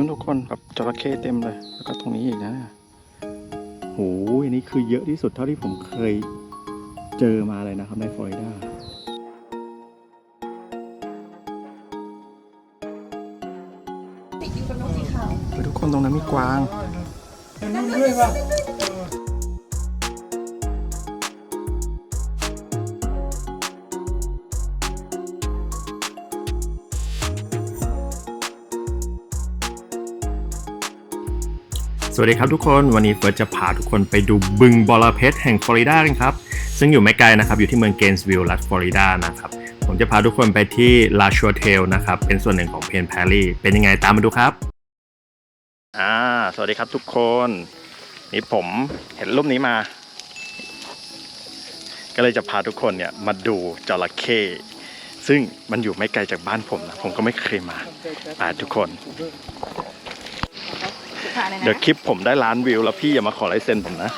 นู่นทุกคนแบบจระเข้เต็มเลย แล้วก็ตรงนี้อีกนะโหอันนี้คือเยอะที่สุดเท่าที่ผมเคยเจอมาเลยนะครับในฟลอริดาติดอยู่กับนกสีขาวไปทุกคนตรงนั้นมีกวางสวั สดีครับทุกคนวันนี้เฟิร์สจะพาทุกคนไปดูบึงบอระเพ็ดแห่งฟลอริดากันครับ ซึ่งอยู่ไม่ไกลนะครับ อยู่ที่เมืองเกนส์วิลล์รัฐฟลอริดานะครับ ผมจะพาทุกคนไปที่ลาชัวเทลนะครับ เป็นส่วนหนึ่งของเพนแพรลี่เป็นยังไงตามมาดูครับอ่าสวัสดีครับทุกคน นี่ผมเห็นรูปนี้มา ก็เลยจะพาทุกคนเนี่ยมาดูจระเข้ซึ่งมันอยู่ไม่ไกลจากบ้านผมนะผมก็ไม่เคยมาอ่าทุกคน เลยนะเดี๋ยวคลิปผมได้ล้านวิวแล้วพี่อย่ามาขอลายเซ็นผมนะ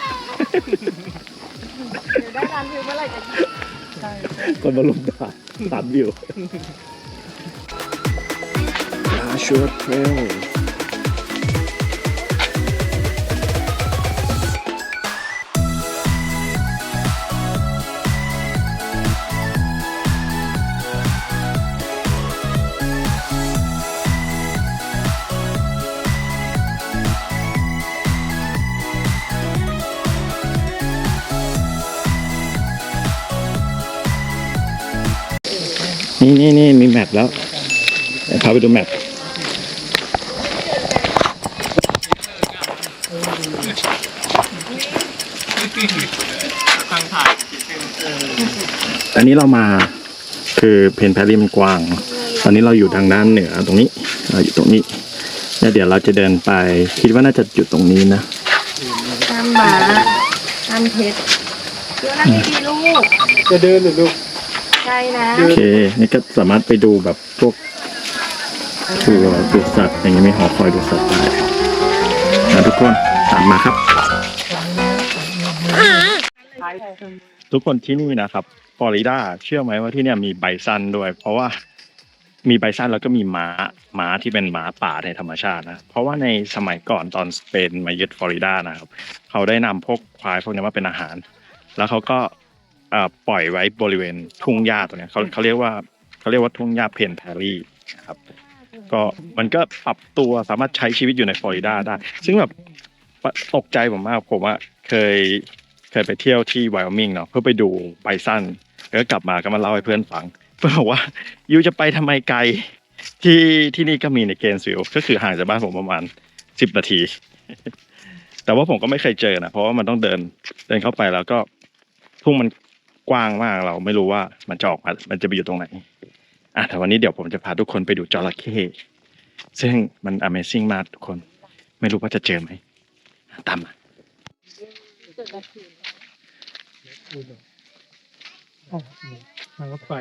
เดี๋ยวได้ร้านวิวเมื่อไหร่จะคนมาลงด่าสามวิวลา นี่นี่นี่มีแมปแล้วเดี๋ยวพาไปดูแมปอันนี้เรามาคือเพนแพรรี่มันกว้าง ตอนนี้เราอยู่ทางด้านเหนือตรงนี้เราอยู่ตรงนี้แล้วเดี๋ยวเราจะเดินไป คิดว่าน่าจะอยู่ตรงนี้นะตามหมาตามเพชรเดี๋ยวนั่งดีๆลูกจะเดินหรือลูก ใช่นะ โอเค นี่ก็สามารถไปดูแบบพวกทัวร์ดูสัตว์อย่างเงี้ยมีหอคอยดูสัตว์ได้นะทุกคนตามมาครับ ทุกคนที่นี่นะครับฟลอริดาเชื่อไหมว่าที่เนี่ยมีไบซันด้วย เพราะว่ามีไบซันแล้วก็มีม้าม้าที่เป็นม้าป่าในธรรมชาตินะ เพราะว่าในสมัยก่อนตอนสเปนมายึดฟลอริดานะครับ เขาได้นำพวกควายพวกนี้มาเป็นอาหาร แล้วเขาก็เอ่อ ปล่อยไว้บริเวณทุ่งหญ้าตรงนี้เขาเขาเรียกว่าเขาเรียกว่าทุ่งหญ้าเพนแพรรี่นะครับ ก็มันก็ปรับตัวสามารถใช้ชีวิตอยู่ในฟลอริดาได้ ซึ่งแบบตกใจผมมากผมว่าเคยเคยไปเที่ยวที่ไวโอมิงเนาะเพื่อไปดูไบซันแล้วก็กลับมาก็มาเล่าให้เพื่อนฟัง เพื่อนบอกว่ายูจะไปทำไมไกลที่ที่นี่ก็มีในเกนซิลก็คือห่างจากบ้านผมประมาณสิบนาที แต่ว่าผมก็ไม่เคยเจอนะเพราะว่ามันต้องเดินเดินเข้าไปแล้วก็ทุ่งมัน กว้างมากเราไม่รู้ว่ามันจะออกมา มันจะไปอยู่ตรงไหนอะแต่วันนี้เดี๋ยวผมจะพาทุกคนไปดูจระเข้ซึ่งมัน Amazing มากทุกคน ไม่รู้ว่าจะเจอไหมตามมาทางรถไฟ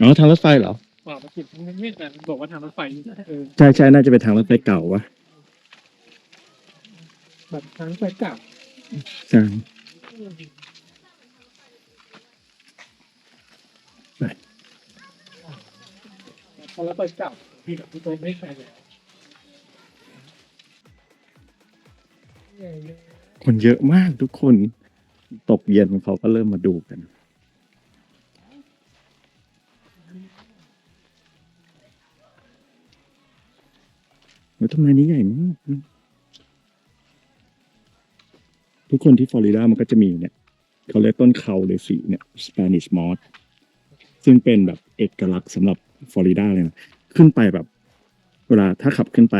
อ๋อทางรถไฟเหรอว่าประกิจไม่แต่บอกว่าทางรถไฟเออใช่ใช่น่าจะเป็นทางรถไฟเก่าวะแบบทางรถไฟเก่าใช่ ทางรถไฟเก่าพี่กับพี่ตัวไม่ใช่แล้วคนเยอะมากทุกคน ตกเย็นเขาก็เริ่มมาดูกันเฮ้ยทำไมนี้ใหญ่มาก ทุกคนที่ฟลอริดามันก็จะมีเนี่ย เขาเรียกต้นเขาหรือสีเนี่ย Spanish moss ซึ่งเป็นแบบเอกลักษณ์สำหรับ ฟลอริดาเลยนะขึ้นไปแบบ เวลาถ้าขับขึ้นไป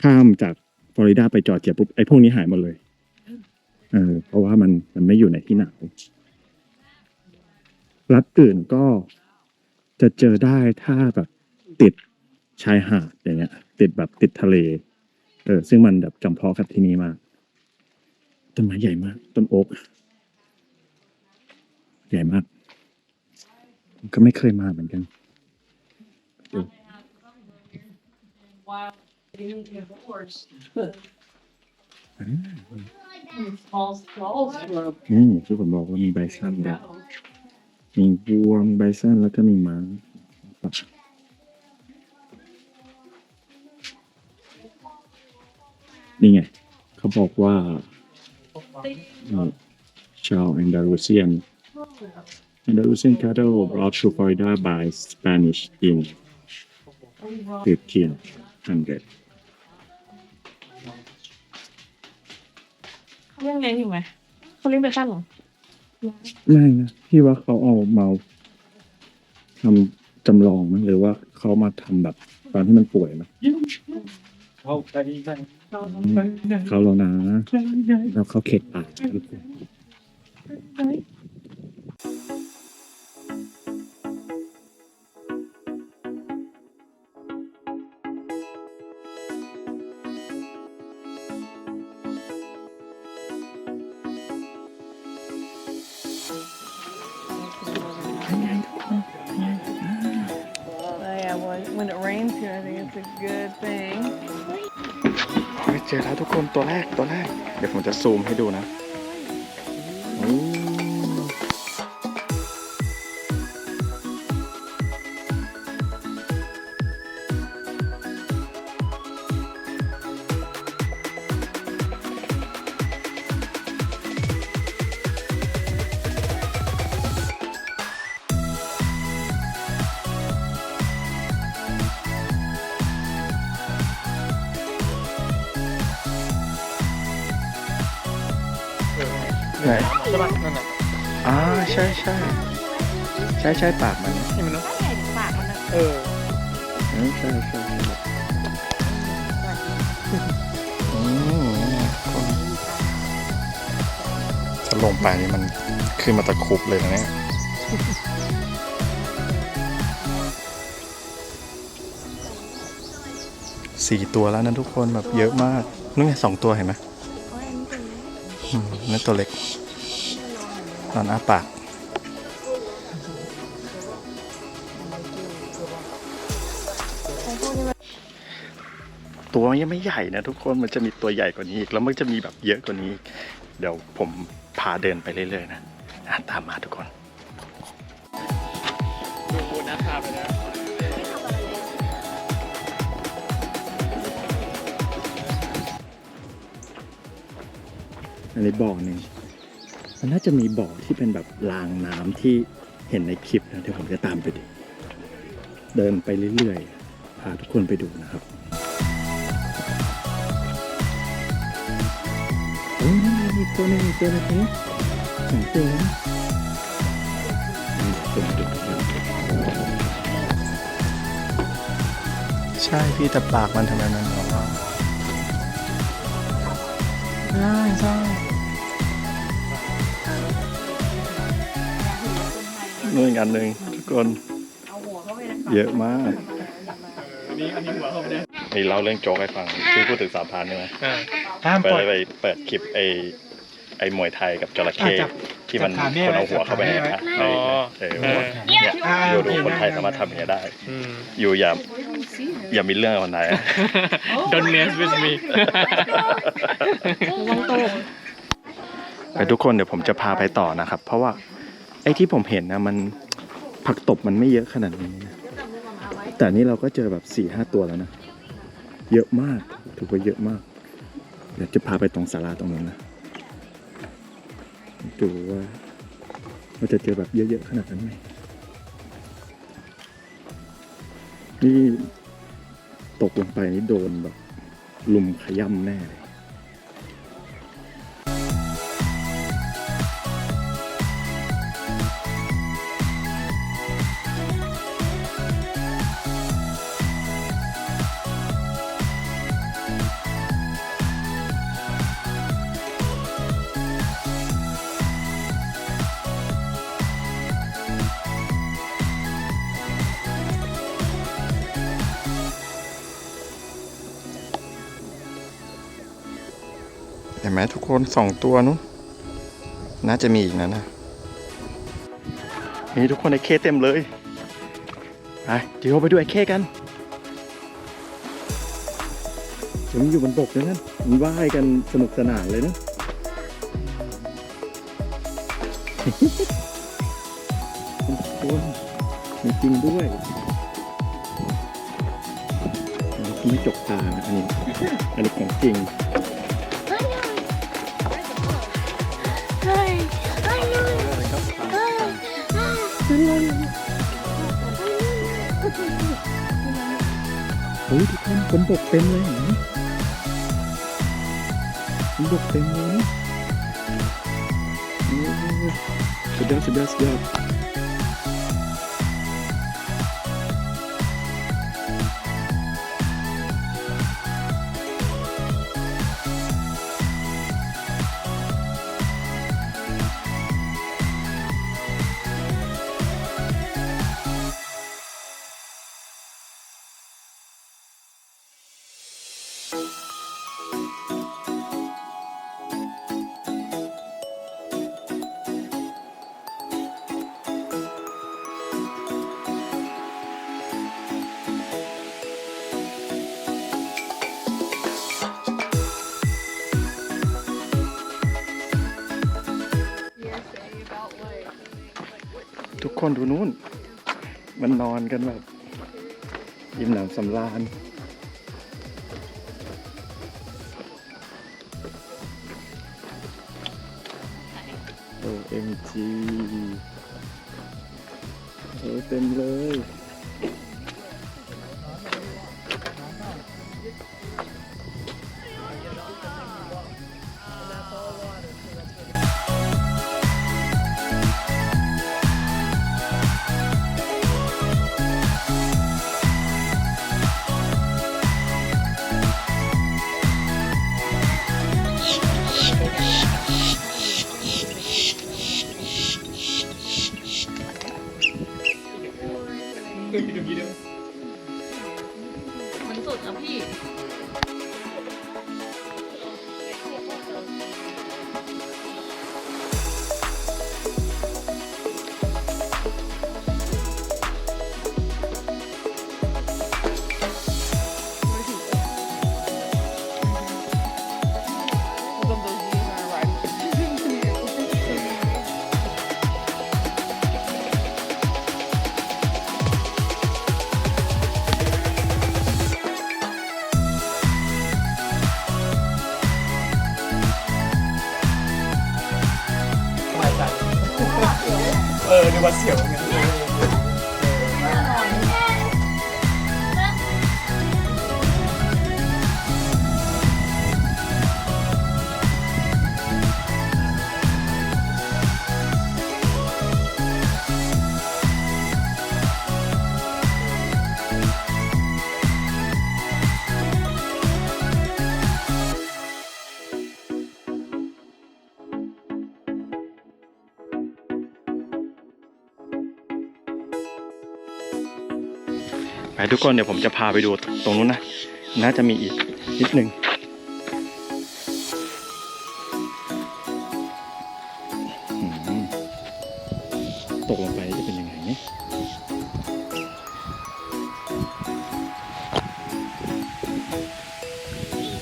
ข้ามจากฟลอริดาไปจอร์เจียปุ๊บไอ้พวกนี้หายหมดเลยเออเพราะว่ามันมันไม่อยู่ในที่หนาวรัฐอื่นก็จะเจอได้ถ้าแบบติดชายหาดอย่างเงี้ย ติดแบบติดทะเล เออ ซึ่งมันแบบจำเพาะกับที่นี่มากต้นไม้ใหญ่มาก ต้นโอ๊กใหญ่มาก ก็ไม่เคยมาเหมือนกัน อืมที่ผมบอกว่ามีไบซันด้วยมีวัวมีไบซันแล้วก็มีม้าป่านี่ไง เขาบอกว่าเอ่อชาว Andalusian Andalusian cattle brought to Florida by Spanish in 1300เขายังเลี้ยงอยู่ไหมเขาเลี้ยงเบคอนเหรอไม่นะพี่ว่าเขาเอามาทำจำลองมั้งหรือว่าเขามาทำแบบตอนที่มันป่วยมั้ยเข้าไปไหนเข้าไปไหนเขาแล้วนะไปไหนแล้วเขาเข็ดปาก it's a good thing. เฮ้ยเจอแล้วทุกคนตัวแรกตัวแรก เดี๋ยวผมจะซูมให้ดูนะ ไหนใช่ป่ะนั่นน่ะอ่าใช่ใช่ใช่ใช่ปากมันนี่มันเนาะใช่ปากมันนะเออเออใช่ใช่ใช่อืมถ้าลงไปนี่มันขึ้นมาตะครุบเลยนะเนี่ยสี่ตัวแล้วนะทุกคนแบบเยอะมากนู่นไงสองตัวเห็นไหมอืมนั่นตัวเล็ก ตอนอ้าปากตัวมันยังไม่ใหญ่นะทุกคนมันจะมีตัวใหญ่กว่านี้อีกแล้วมันจะมีแบบเยอะกว่านี้อีกเดี๋ยวผมพาเดินไปเรื่อยๆนะตามมาทุกคนดูนะพาไปแล้วอันนี้บ่อหนึ่ง มันน่าจะมีบ่อที่เป็นแบบรางน้ำที่เห็นในคลิปนะเดี๋ยวผมจะตามไปดูเดินไปเรื่อยๆพาทุกคนไปดูนะครับโอ้ยนั่นไงมีตัวหนึงมีตัวหนึงตรงนี้สองตัวนะนี่ตัวนี้ตัวนี้ใช่พี่แต่ปากมันทำไมมันออกมาใช่ใช่ นู่นอีกอันหนึ่งทุกคนเยอะมากอันนี้อันนี้หัวเข้าไปได้นี่เล่าเรื่องโจ๊กให้ฟังที่พูดถึงสามพันใช่ไหมอ่าห้ามไปปล่อยไปเปิดคลิปไอไอมวยไทยกับจระเข้อะจับที่มันจับขาแม่คนเอาไว้หัวเข้าไปในจับขาแม่พระไว้ในอ๋อเออเออเนี่ยอ่าอยู่ดูโอเคคนไทยได้สามารถทำอย่างนี้ยได้อืมอยู่อย่าอย่ามีเรื่องกับคนไทย Don't mess with me ระวังตกไปทุกคนเดี๋ยวผมจะพาไปต่อนะครับ เพราะว่า ไอ้ที่ผมเห็นนะมันผักตบมันไม่เยอะขนาดนี้นะแต่นี่เราก็เจอแบบสี่ห้าตัวแล้วนะ เยอะมากถือว่าเยอะมาก เดี๋ยวจะพาไปตรงศาลาตรงนั้นนะดูว่าเราจะเจอแบบเยอะๆขนาดนั้นไหมนี่ตกลงไปนี่โดนแบบลุมขย่ำแน่เลย มทุกคนสองตัวนู้นน่าจะมีอีกนะนะนี่ทุกคนไอ้เคเต็มเลยไปเดี๋ยวไปดูไอ้เคกันเดี๋ยวมันอยู่บนบกเลยนมันว่ายกันสนุกสนานเลยนะทุกคนมีจริงด้วยอันนี้ไม่จกตานะอันนี้อันนี้ของจริง โอ้ยทุกคนฝนตกเต็มเลยเห็นไหมฝนตกเต็มเลยสุดยอดสุดยอดสุดยอด คนดูนู้น มันนอนกันแบบยิ้มหนำสำราญ OMG โอ้เต็มเลย มัน เออในวันเสียวไงไป ทุกคนเดี๋ยวผมจะพาไปดูตรงนู้นนะ น่าจะมีอีกนิดนึงอืมตกลงไปจะเป็นยังไงเนี่ย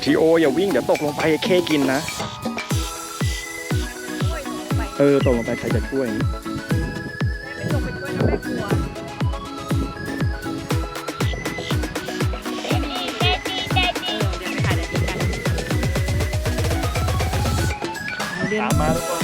ทีโออย่าวิ่งเดี๋ยวตกลงไปเคกินนะ เออ ตกลงไปใครจะช่วยไม่ลงไปช่วยนะแม่กลัว ตามมาทุก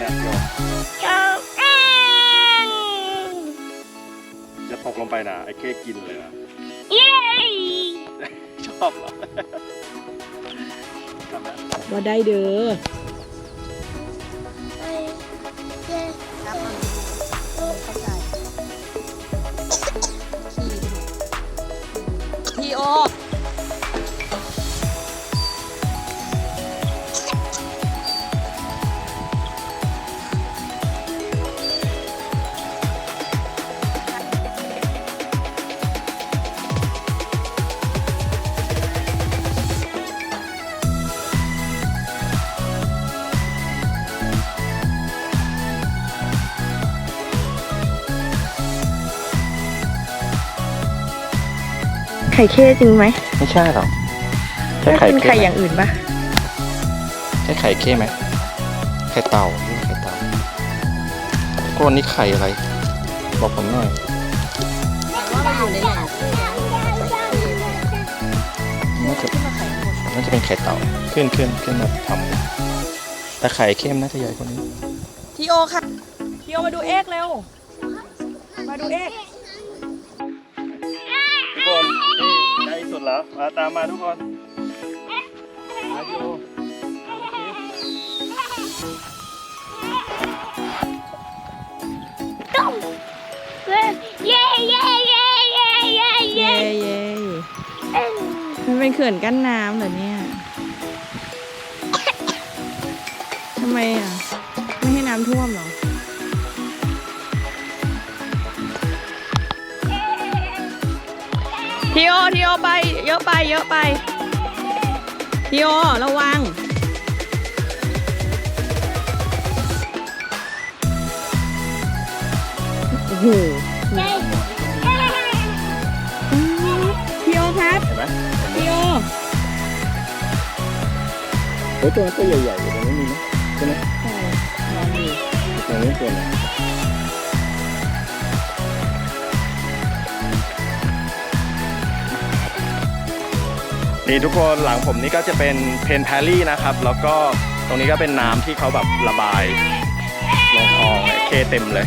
คนตามมาเนี่ยโยจะตกลงไปนะไอ้เคกินเลยนะชอบเหรอทำนะว่าได้เด้อทีโอ ข่เข้จริงไหมไม่ใช่หรอกใช่ถ้าไข่เป็นเข้ไข่ไหมอย่างอื่นปะใช่ไข่เข้ไหมไข่เต่านี่ไข่เต่าก้อนนี้ไข่อะไร บอกผมหน่อยน่าจะน่าจะเป็นไข่เต่าขึ้นขึ้นขึ้นมาทำแต่ไข่เข้มน่าจะใหญ่กว่านี้ ทีโอค่ะ ทีโอมาดูเอ็กเร็ว มาดูเอ็กทุก นี่ใกล้สุดแล้วมาตามมาทุกคนมาดูเย้เย้เย้เย้เย้เย้เย่เย่มันเป็นเขื่อนกั้นน้ำเหรอเนี่ยทำไมอะ ไม่ให้น้ำท่วมเหรอ ทีโอทีโอไป เยอะไปเยอะไปทีโอระวัง โอ้โหทีโอครับเห็นไหมทีโอโอ้ยตัวนั้นตัวใหญ่ๆอยู่ตรงนี้มีไหมใช่ไหมใช่นอนอยู่ตรงนี้ตัวไหน นี่ทุกคนหลังผมนี่ก็จะเป็นเพนแพรี่นะครับ แล้วก็ตรงนี้ก็เป็นน้ำที่เขาแบบระบายลงคลองเนี่ยเคเต็มเลย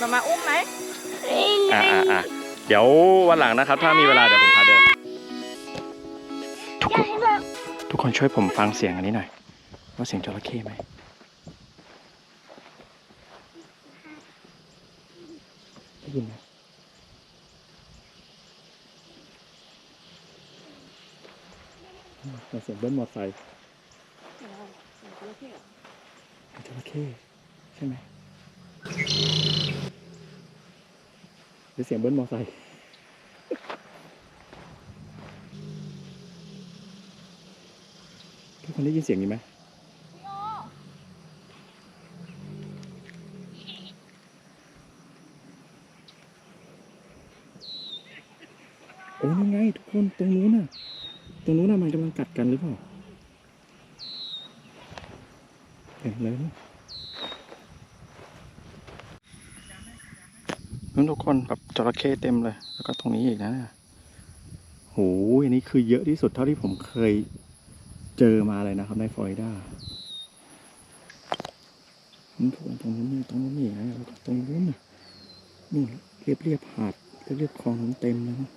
มามาอุ้มไหมอ่าอ่าอ่าเดี๋ยววันหลังนะครับ ถ้ามีเวลาเดี๋ยวผมพาเดิน ทุกคนทุกคนช่วยผมฟังเสียงอันนี้หน่อย ว่าเสียงจระเข้ไหมได้ยินไหมอืม เสียงเบิ้ลมอเตอร์ไซค์จระเข้ใช่ไหมหรือเสียงเบิ้ลมอไซค์ทุกคนได้ยินเสียงนี้ไหมโอ้นี่ไงทุกคนตรงนู้นน่ะ ตรงนู้นน่ะมันกำลังกัดกันหรือเปล่า เลยนั่นทุกคนแบบจระเข้เต็มเลย แล้วก็ตรงนี้อีกนะเนี่ยโหอันนี้คือเยอะที่สุดเท่าที่ผมเคยเจอมาเลยนะครับในฟลอริดานี่ทุกคนตรงนู้นนี่ตรงนู้นนี่นะแล้วก็ตรงนู้นน่ะนู่เรียบเรียบๆหาดเรียบเรียบคลองนู้นเต็มเลยนะ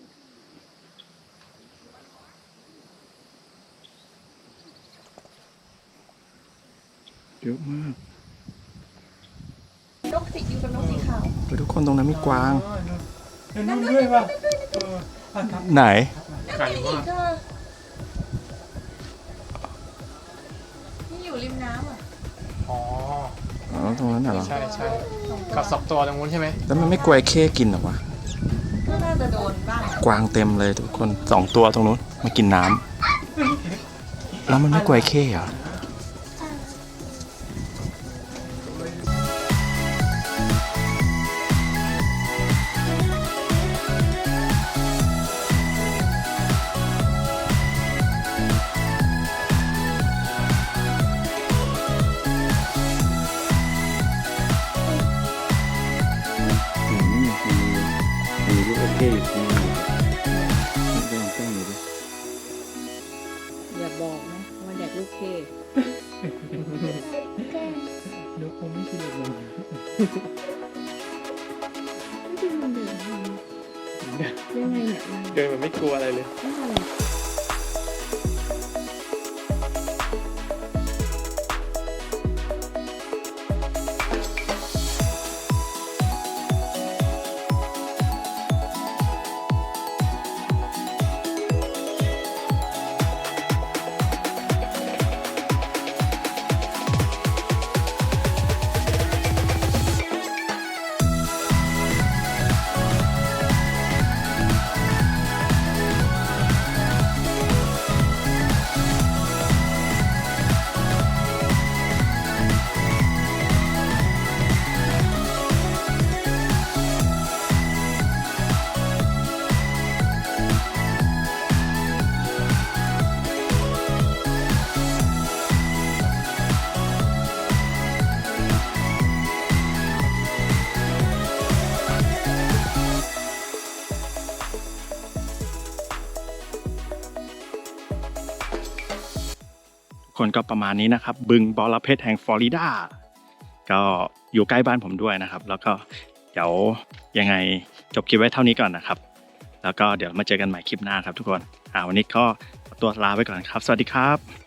เยอะมากนกสีอยู่กับนกสีขาวไปทุกคนตรงนั้นมีกวาง เห็นนู่นด้วยป่ะเอออะครับไหนไก่ว่าที่อยู่ริมน้ำอะอ๋อ อ๋อ ตรงนั้นน่ะเหรอ ใช่ใช่กับสองตัวตรงนู้นใช่ไหมแล้วมันไม่กลัวไอ้เข้กินเหรอวะ ก็น่าจะโดนบ้างกวางเต็มเลยทุกคนสองตัวตรงนู้นมากินน้ำแล้วมันไม่กลัวไอ้เข้เหรออื ที่นี่ลองกล้องดูดิอย่าบอกนะว่าแดกลูกเคเดี๋ยวคงไม่กินเลยยังไงเนี่ยเดินมันไม่กลัวอะไรเลยน คนก็ประมาณนี้นะครับ บึงบอระเพ็ดแห่งฟลอริดาก็อยู่ใกล้บ้านผมด้วยนะครับ แล้วก็เดี๋ยวยังไงจบคลิปไว้เท่านี้ก่อนนะครับ แล้วก็เดี๋ยวมาเจอกันใหม่คลิปหน้าครับทุกคนอ่าวันนี้ก็ตัวลาไปก่อนครับ สวัสดีครับ